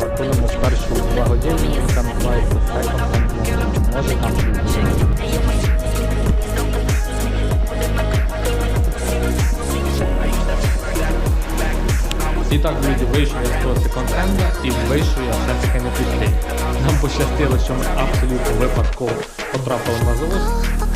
В першу два години, яка називається Hand Може там. І так, друзі, вийшов я з того секонд-хенда і вийшов я все таки не пустий. Нам пощастило, що ми абсолютно випадково потрапили на завод.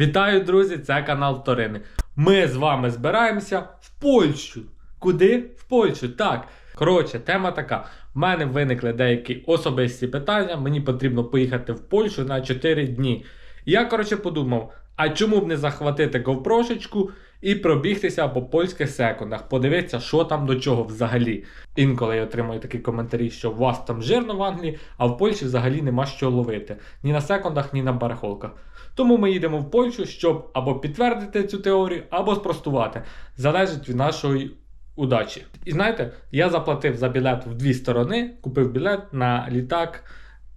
Вітаю, друзі! Це канал Торини. Ми з вами збираємося в Польщу. Куди? В Польщу. Так. Коротше, тема така. В мене виникли деякі особисті питання. Мені потрібно поїхати в Польщу на 4 дні. Я, коротше, подумав, а чому б не захватити ковпрошечку і пробігтися по польських секундах, подивитися, що там до чого взагалі. Інколи я отримую такі коментарі, що у вас там жирно в Англії, а в Польщі взагалі нема що ловити. Ні на секундах, ні на барахолках. Тому ми їдемо в Польщу, щоб або підтвердити цю теорію, або спростувати. Залежить від нашої удачі. І знаєте, я заплатив за білет в дві сторони, купив білет на літак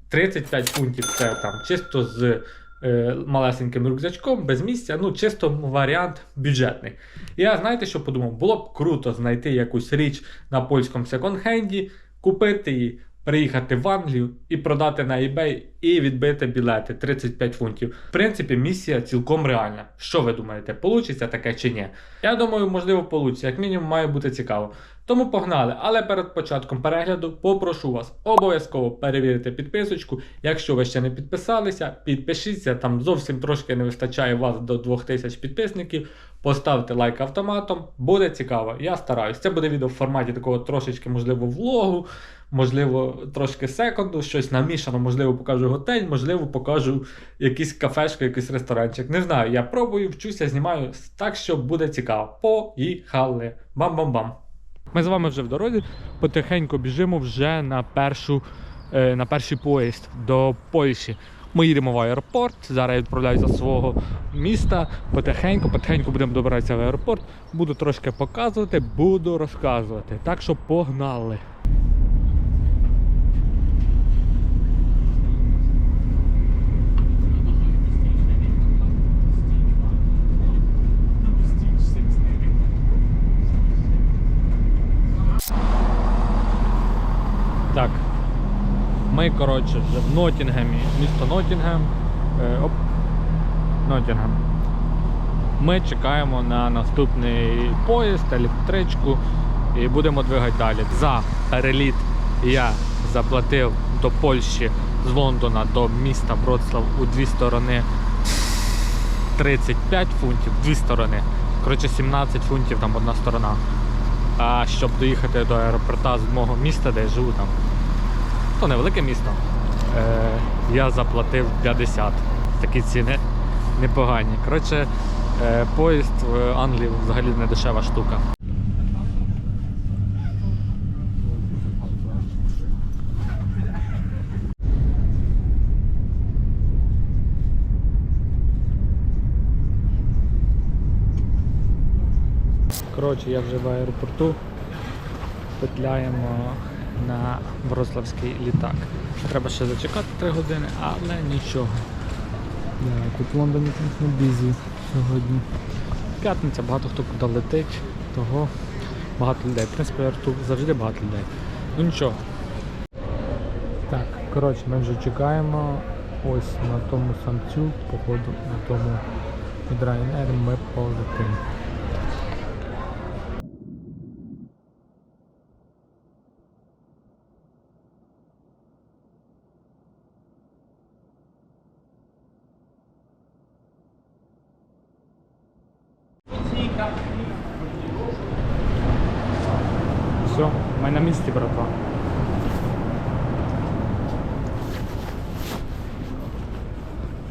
35 фунтів. Це там чисто з малесеньким рюкзачком, без місця, ну чисто варіант бюджетний. Я знаєте, що подумав? Було б круто знайти якусь річ на польському секонд-хенді, купити її, приїхати в Англію і продати на eBay і відбити білети 35 фунтів. В принципі, місія цілком реальна. Що ви думаєте, получиться таке чи ні? Я думаю, можливо, получиться, як мінімум має бути цікаво. Тому погнали. Але перед початком перегляду попрошу вас обов'язково перевірити підписочку. Якщо ви ще не підписалися, підпишіться, там зовсім трошки не вистачає вас до 2000 підписників. Поставте лайк автоматом, буде цікаво. Я стараюсь. Це буде відео в форматі такого трошечки, можливо, влогу, можливо, трошки секунду, щось намішано, можливо, покажу готель, можливо, покажу якийсь кафешку, якийсь ресторанчик. Не знаю, я пробую, вчуся, знімаю так, що буде цікаво. Поїхали! Бам-бам-бам! Ми з вами вже в дорозі, потихеньку біжимо вже на першу, е, на перший поїзд до Польщі. Ми їдемо в аеропорт. Зараз я відправляюся з свого міста. Потихеньку, потихеньку будемо добиратися в аеропорт. Буду трошки показувати, буду розказувати. Так що погнали. Так. Ми, коротше, вже в Нотінгемі, місто Нотінгем. Е, оп. Нотінгем. Ми чекаємо на наступний поїзд, електричку і будемо двигати далі. За переліт я заплатив до Польщі з Лондона до міста Вроцлав у дві сторони 35 фунтів, дві сторони. Коротше, 17 фунтів там одна сторона. А щоб доїхати до аеропорта з мого міста, де я живу там, то невелике місто, е, я заплатив 50. Такі ціни непогані. Коротше, е, поїзд в Англії взагалі не дешева штука. Коротше, я вже в аеропорту. Петляємо на Вроцлавський літак. Треба ще зачекати 3 години, але нічого. Да, тут в Лондоні не бізі сьогодні. П'ятниця, багато хто куди летить, того багато людей. В принципі, аеропорту завжди багато людей. Ну нічого. Так, коротше, ми вже чекаємо. Ось на тому самцю, походу, на тому від Ryanair ми полетимо. Все, ми на місці, братва.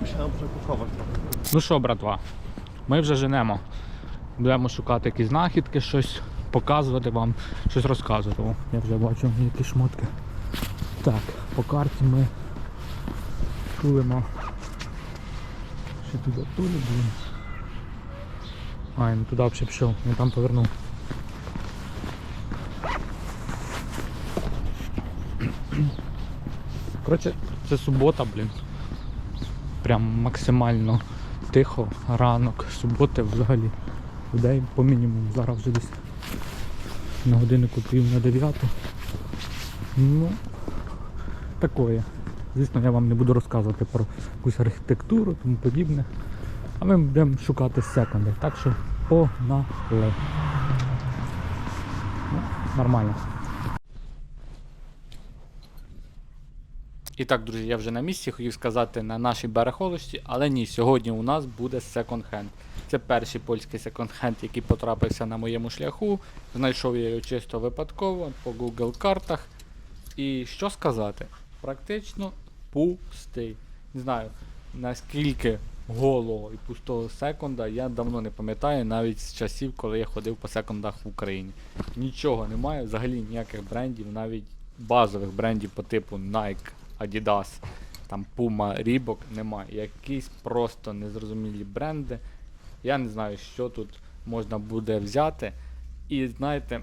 Przekupować trochę. Ну що, братва, ми вже женемо. Будемо шукати якісь знахідки, щось показувати вам, щось розказувати. О, я вже бачу які шмотки. Так, по карті ми тулимо. Ще туди тулі, блін. А, я не туди взагалі пішов, я там повернув. Коротше, це субота, блін. Прям максимально тихо, ранок, суботи взагалі. Людей по мінімуму. Зараз вже десь на годиннику пів на дев'яту. Ну, такое. Звісно, я вам не буду розказувати про якусь архітектуру тому подібне. А ми будемо шукати секунди. Так що погнали. Ну, нормально. І так, друзі, я вже на місці, хотів сказати на нашій барахолочці, але ні, сьогодні у нас буде секонд-хенд. Це перший польський секонд-хенд, який потрапився на моєму шляху. Знайшов я його чисто випадково по Google картах. І що сказати? Практично пустий. Не знаю, наскільки голого і пустого секонда я давно не пам'ятаю, навіть з часів, коли я ходив по секондах в Україні. Нічого немає, взагалі ніяких брендів, навіть базових брендів по типу Nike, Adidas, там Puma, Reebok немає. Якісь просто незрозумілі бренди. Я не знаю, що тут можна буде взяти. І знаєте,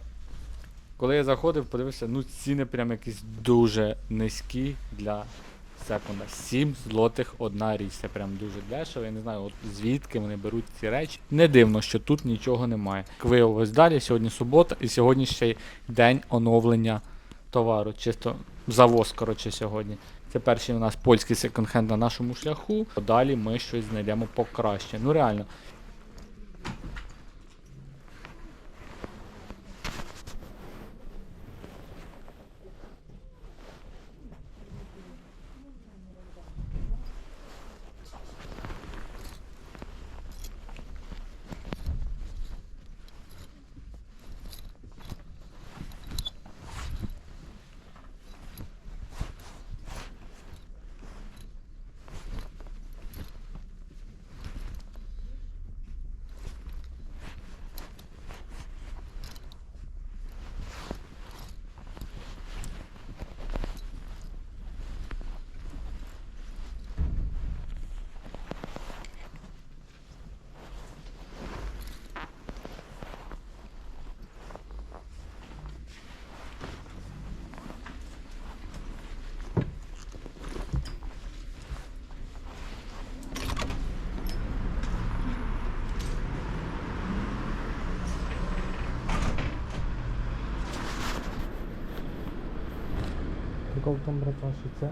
коли я заходив, подивився, ну ціни прям якісь дуже низькі для секунда. 7 злотих одна річ. Це прям дуже дешево. Я не знаю, от звідки вони беруть ці речі. Не дивно, що тут нічого немає. Як Виявилось далі, сьогодні субота, і сьогодні ще й день оновлення товару. Чисто завоз, коротше, сьогодні. Це перший у нас польський секонд-хенд на нашому шляху. Далі ми щось знайдемо покраще. Ну реально, Прикол в братва, що це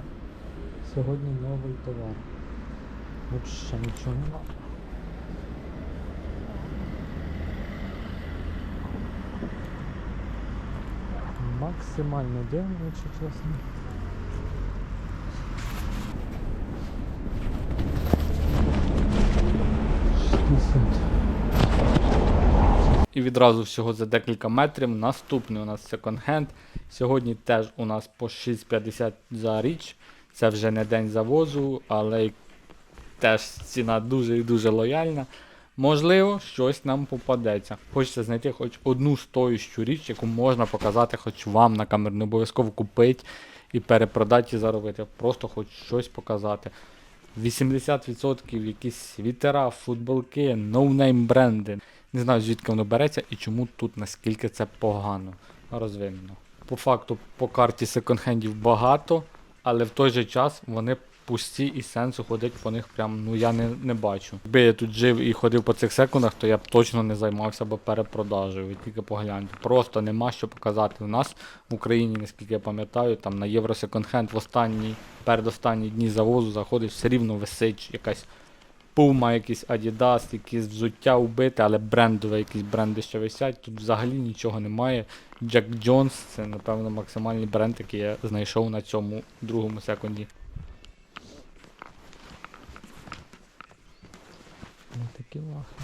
сьогодні новий товар. От ще нічого нема. Максимально дивно, якщо чесно. І відразу всього за декілька метрів наступний у нас секонд-хенд. Сьогодні теж у нас по 6,50 за річ. Це вже не день завозу, але теж ціна дуже і дуже лояльна. Можливо, щось нам попадеться. Хочеться знайти хоч одну стоючу річ, яку можна показати хоч вам на камеру. Не обов'язково купити і перепродати і заробити. Просто хоч щось показати. 80% якісь вітера, футболки, ноунейм бренди. Не знаю звідки воно береться і чому тут наскільки це погано розвинено. По факту по карті секонд-хендів багато, але в той же час вони пусті і сенсу ходити по них прям ну я не, не бачу. Якби я тут жив і ходив по цих секундах, то я б точно не займався б перепродажею. Тільки погляньте. Просто нема що показати. У нас в Україні, наскільки я пам'ятаю, там на Євро секонд-хенд в останні, передостанні дні завозу заходить, все рівно висить якась Puma, якийсь Adidas, якісь взуття вбите, але брендове, якісь бренди ще висять. Тут взагалі нічого немає. Jack Jones це, напевно, максимальний бренд, який я знайшов на цьому другому секунді. Ну такі лахи.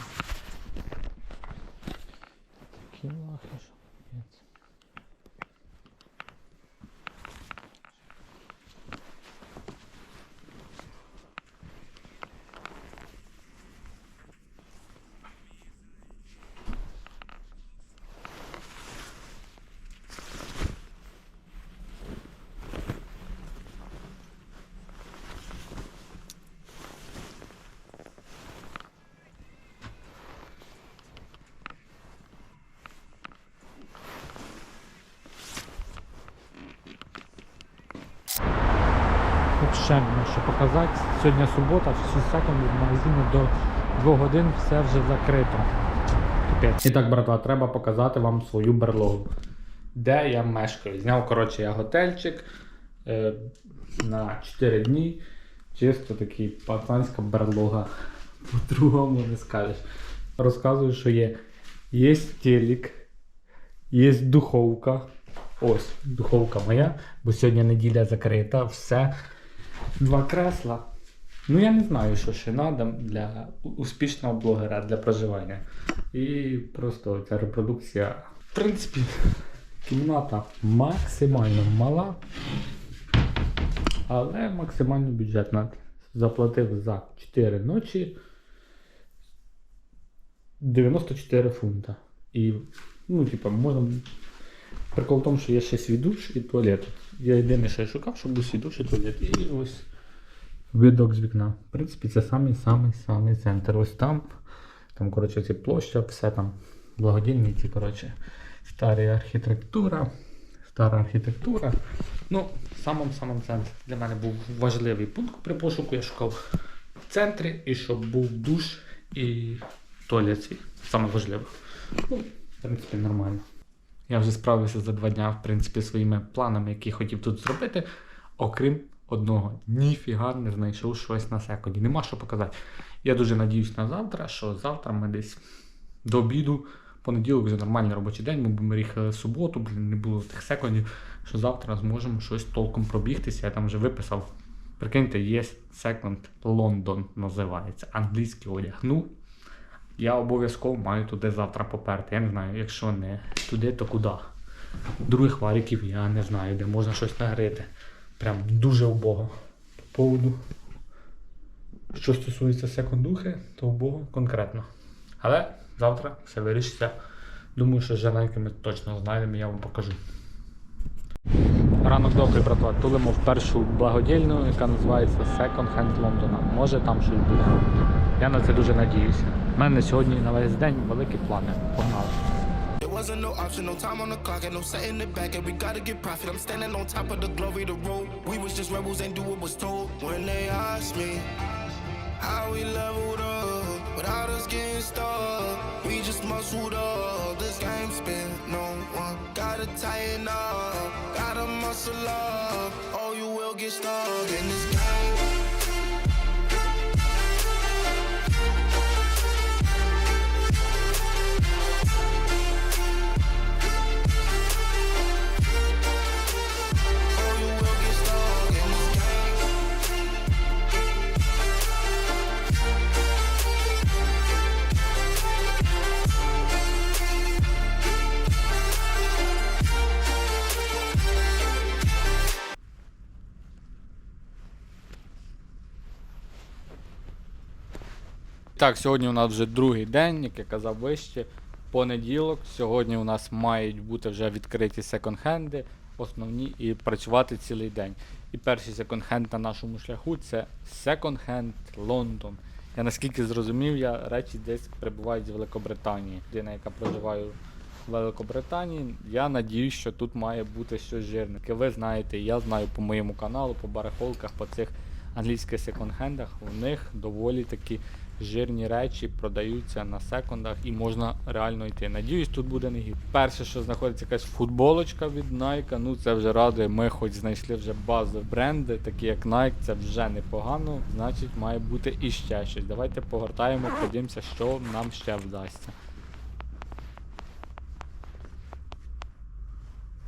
Такі лахи, Взагалі нема що показати. Сьогодні субота, всі секунди магазини до 2 годин все вже закрито. І так, братва, треба показати вам свою берлогу. Де я мешкаю. Зняв, коротше, я готельчик е, на 4 дні. Чисто такий пацанська берлога. По-другому не скажеш. Розказую, що є. Є телек, є духовка. Ось, духовка моя, бо сьогодні неділя закрита, все. Два кресла. Ну я не знаю, що ще треба для успішного блогера для проживання. І просто ця репродукція. В принципі, кімната максимально мала, але максимально бюджетна. Заплатив за 4 ночі 94 фунта. І, ну, типа, можна. Прикол в тому, що є ще свій душ і туалет. Я єдине, що я шукав, щоб був свій душ і туалет. І ось видок з вікна. В принципі, це самий самий самий центр. Ось там. Там, коротше, ці площа, все там благодійні ці, коротше, старі архітектура. Стара архітектура. Ну, самому центрі для мене був важливий пункт при пошуку. Я шукав в центрі і щоб був душ і туалет. Саме важливе. Ну, в принципі, нормально. Я вже справився за два дня, в принципі, своїми планами, які хотів тут зробити, окрім одного. Ніфіга не знайшов щось на секунді. Нема що показати. Я дуже надіюсь на завтра, що завтра ми десь до обіду, понеділок вже нормальний робочий день, ми будемо їхали суботу, блін, не було тих секундів, що завтра зможемо щось толком пробігтися. Я там вже виписав. Прикиньте, є Second London називається. Англійський одяг. Ну, я обов'язково маю туди завтра поперти. Я не знаю, якщо не туди, то куди. Других варіків я не знаю, де можна щось нагрити. Прям дуже убого. По поводу. Що стосується секундухи, то убого конкретно. Але завтра все вирішиться. Думаю, що з Жанайки ми точно знайдемо, я вам покажу. Ранок добрий, братва. Тулимо в першу благодільну, яка називається Second Hand London. Може там щось буде. Я на це дуже надіюся. У мене сьогодні на весь день великі плани. Погнали. Wasn't no option, no time on the clock, and no setting it back, and we gotta get profit. I'm standing on top of the glory, the road. We was just rebels, ain't do what was told. When they asked me how we leveled up, without us getting stuck, we just muscled up. This game spin, no one gotta tighten up, gotta muscle up, or you will get stuck in this Так, сьогодні у нас вже другий день, як я казав вище. Понеділок. Сьогодні у нас мають бути вже відкриті секонд-хенди, основні, і працювати цілий день. І перший секонд-хенд на нашому шляху це секонд-хенд Лондон. Я наскільки зрозумів, я речі десь прибувають з Великобританії. Людина, яка проживає в Великобританії, я надіюсь, що тут має бути щось жирне. Ви знаєте, я знаю по моєму каналу, по барахолках, по цих англійських секонд-хендах, у них доволі такі жирні речі продаються на секундах і можна реально йти. Надіюсь, тут буде не гід. Перше, що знаходиться якась футболочка від Nike, ну це вже радує. Ми хоч знайшли вже базові бренди, такі як Nike, це вже непогано. Значить, має бути і ще щось. Давайте погортаємо, подивимося, що нам ще вдасться.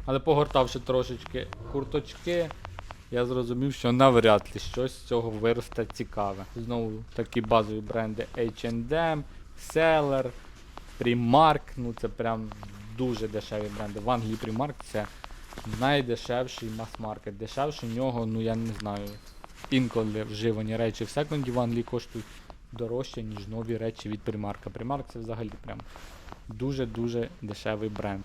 Але погортавши трошечки курточки, я зрозумів, що навряд ли щось з цього виросте цікаве. Знову такі базові бренди H&M, Seller, Primark, ну це прям дуже дешеві бренди. В Англії Primark це найдешевший мас-маркет. Дешевше нього, ну я не знаю. Інколи вживані речі в секунді в Англії коштують дорожче, ніж нові речі від Primark. Primark це взагалі прям дуже-дуже дешевий бренд.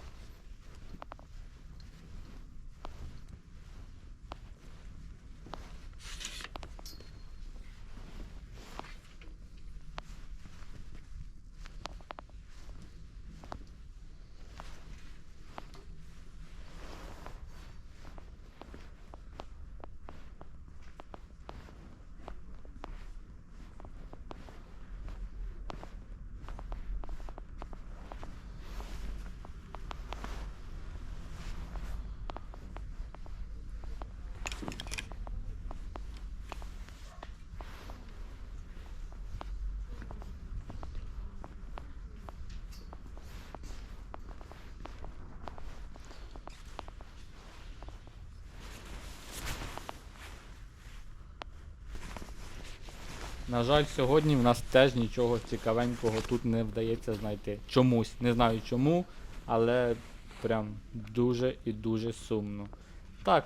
На жаль, сьогодні в нас теж нічого цікавенького тут не вдається знайти. Чомусь. Не знаю чому, але прям дуже і дуже сумно. Так,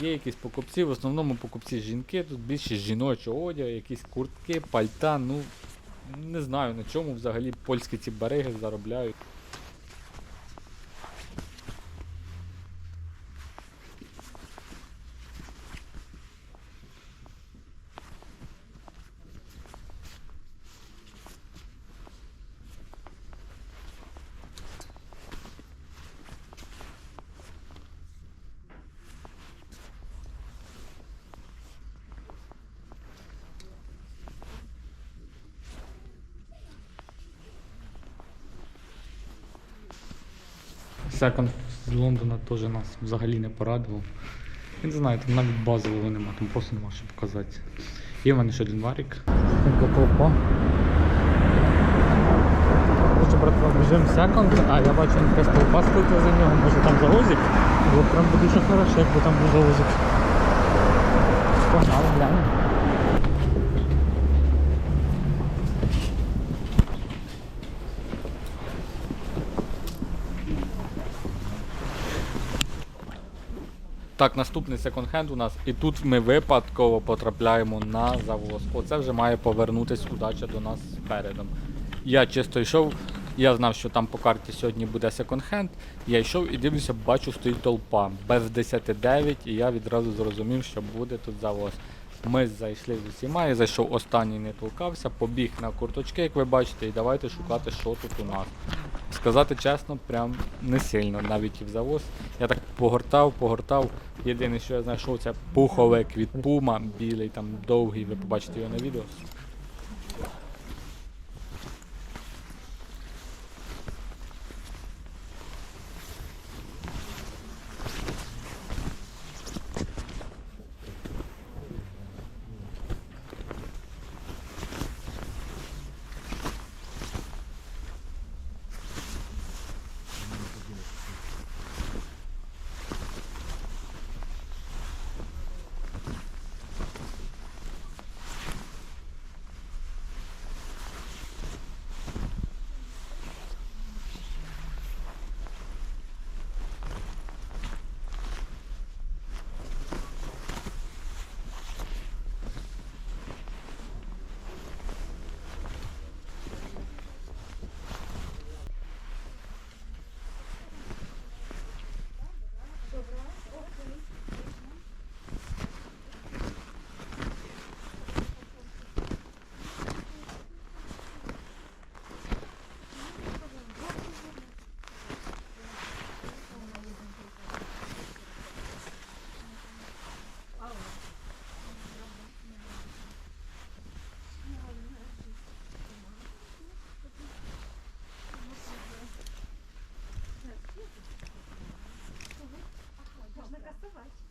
є якісь покупці, в основному покупці жінки, тут більше жіночого одягу, якісь куртки, пальта, ну не знаю на чому взагалі польські ці бариги заробляють. Секонд з Лондона теж нас взагалі не порадував. Я не знаю, там навіть базового нема, там просто нема що показати. Є в мене ще один варік. Така. Хочу брати режим секонд, а я бачу якась толпа стоїть за нього, може там завозик. Було б прям би дуже хорошо, якби там був. Погнали, глянемо. Так, наступний секонд-хенд у нас. І тут ми випадково потрапляємо на завоз. Оце вже має повернутись удача до нас передом. Я чисто йшов, я знав, що там по карті сьогодні буде секонд-хенд. Я йшов і дивлюся, бачу, стоїть толпа. Без 10-9, і я відразу зрозумів, що буде тут завоз. Ми зайшли з усіма, я зайшов останній, не толкався, побіг на курточки, як ви бачите, і давайте шукати, що тут у нас. Сказати чесно, прям не сильно, навіть і в завоз. Я так погортав, погортав. Єдине, що я знайшов, це пуховик від пума, білий, там довгий, ви побачите його на відео.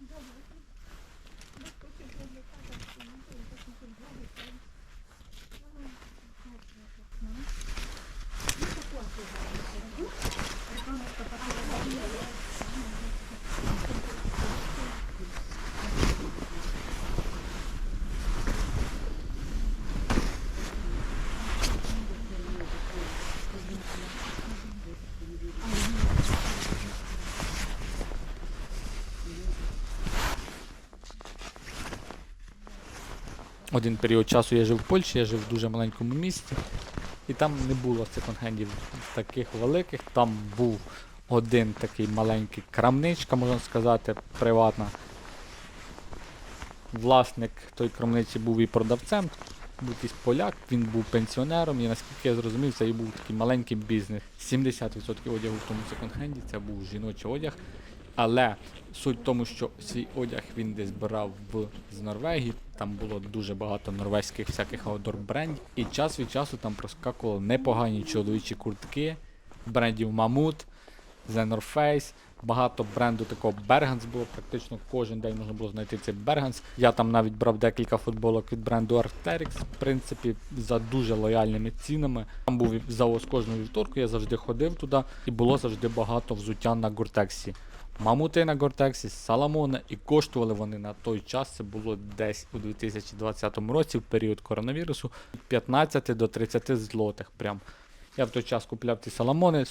Gracias. Один період часу я жив в Польщі, я жив в дуже маленькому місті, і там не було секонд-хендів таких великих. Там був один такий маленький крамничка, можна сказати, приватна. Власник той крамниці був і продавцем, був якийсь поляк, він був пенсіонером, і наскільки я зрозумів, це і був такий маленький бізнес. 70% одягу в тому секонд-хенді це був жіночий одяг. Але суть в тому, що свій одяг він десь брав в з Норвегії. Там було дуже багато норвезьких всяких аудор брендів. І час від часу там проскакували непогані чоловічі куртки брендів Mammoth, The North Face. Багато бренду такого Bergans було, практично кожен день можна було знайти цей Bergans. Я там навіть брав декілька футболок від бренду Arc'teryx, в принципі, за дуже лояльними цінами. Там був завоз кожного вівторку, я завжди ходив туди, і було завжди багато взуття на Гуртексі. Мамути на Гортексі, Саламона, і коштували вони на той час, це було десь у 2020 році, в період коронавірусу, від 15 до 30 злотих. Прям. Я в той час купляв ті саламони.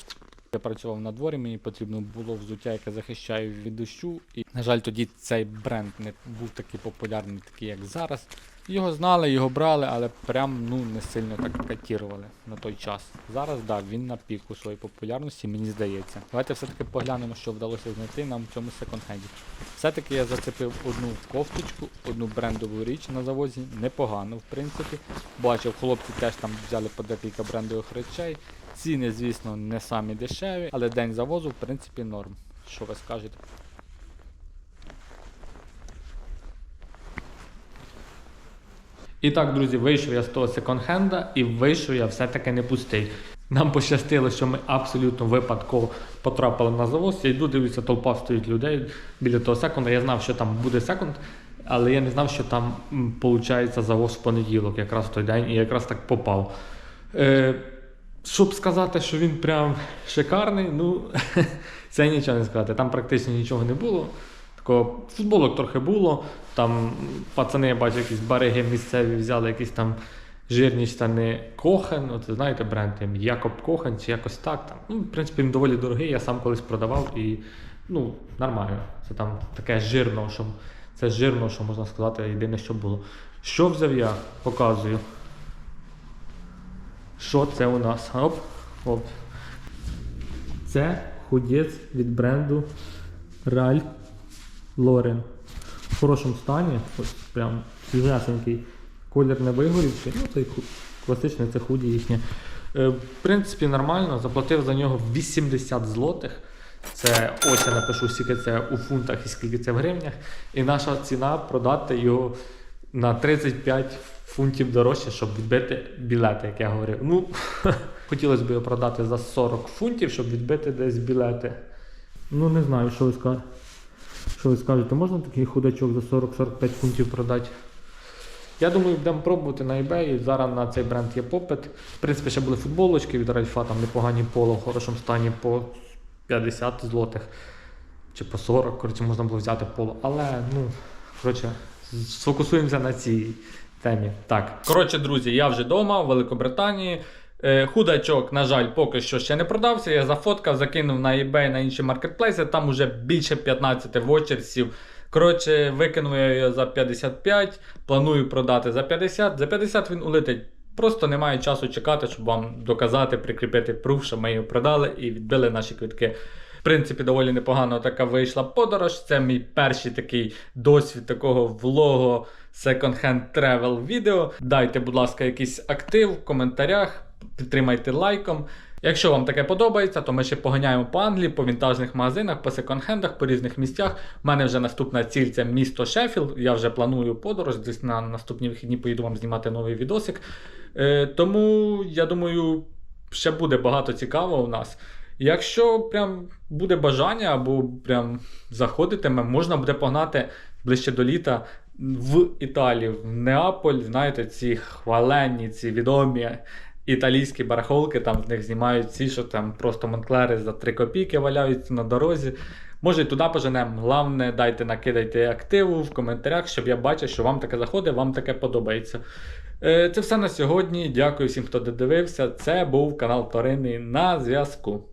Я працював на дворі, мені потрібно було взуття, яке захищає від дощу. І, на жаль, тоді цей бренд не був такий популярний, такий як зараз. Його знали, його брали, але прям ну не сильно так катірували на той час. Зараз да, він на піку своєї популярності, мені здається. Давайте все-таки поглянемо, що вдалося знайти нам в цьому секонд-хенді. Все-таки я зацепив одну кофточку, одну брендову річ на завозі. Непогано, в принципі. Бачив, хлопці теж там взяли по декілька брендових речей. Ціни, звісно, не самі дешеві, але день завозу, в принципі, норм. Що ви скажете? І так, друзі, вийшов я з того секонд-хенда і вийшов я все-таки не пустий. Нам пощастило, що ми абсолютно випадково потрапили на завоз. Я йду, дивлюся, толпа стоїть людей біля того секунда. Я знав, що там буде секунд, але я не знав, що там виходить завоз в понеділок, якраз в той день, і якраз так попав. Е, щоб сказати, що він прям шикарний, ну це нічого не сказати. Там практично нічого не було. Такого футболок трохи було. Там пацани, я бачу, якісь бариги місцеві взяли якісь там жирні штани Кохен. Ви знаєте бренд Якоб Кохен чи якось так. Там. Ну, в принципі, він доволі дорогий, я сам колись продавав і ну, нормально. Це там таке жирно, що це жирно, що можна сказати, єдине, що було. Що взяв я? Показую. Що це у нас? Оп, оп. Це худець від бренду Ralph Lauren. В хорошому стані, ось прям свіжесенький. Колір не вигорівший. Ну, цей класичний це худі їхнє. Е, в принципі, нормально. Заплатив за нього 80 злотих. Це ось я напишу, скільки це у фунтах і скільки це в гривнях. І наша ціна продати його на 35 фунтів дорожче, щоб відбити білети, як я говорив. Ну, хотілося б його продати за 40 фунтів, щоб відбити десь білети. Ну, не знаю, що ви скажете. Що ви скажете, можна такий худачок за 40-45 фунтів продати? Я думаю, будемо пробувати на eBay. Зараз на цей бренд є попит. В принципі, ще були футболочки від Ральфа, там непогані поло в хорошому стані по 50 злотих чи по 40, коротше, можна було взяти поло. Але, ну, коротше, сфокусуємося на цій темі. Так. Коротше, друзі, я вже вдома в Великобританії. Е, Худачок, на жаль, поки що ще не продався. Я зафоткав, закинув на eBay на інші маркетплейси. Там уже більше 15 вочерсів. Коротше, викинув я його за 55, планую продати за 50. За 50 він улетить. Просто немає часу чекати, щоб вам доказати, прикріпити пруф, що ми його продали і відбили наші квитки. Принципі, доволі непогано така вийшла подорож. Це мій перший такий досвід такого влого second-hand travel відео. Дайте, будь ласка, якийсь актив в коментарях, підтримайте лайком. Якщо вам таке подобається, то ми ще поганяємо по Англії, по вінтажних магазинах, по секонд-хендах, по різних місцях. У мене вже наступна ціль це місто Шеффілд. Я вже планую подорож. Десь на наступні вихідні поїду вам знімати новий відосик. Е, тому я думаю, ще буде багато цікавого у нас. Якщо прям буде бажання або прям заходитиме, можна буде погнати ближче до літа в Італію, в Неаполь. Знаєте, ці хваленні, ці відомі італійські барахолки, там з них знімають ці, що там просто монклери за 3 копійки валяються на дорозі. Може, і туди поженемо. Головне, дайте накидайте активу в коментарях, щоб я бачив, що вам таке заходить, вам таке подобається. Е, Це все на сьогодні. Дякую всім, хто додивився. Це був канал Торини на зв'язку.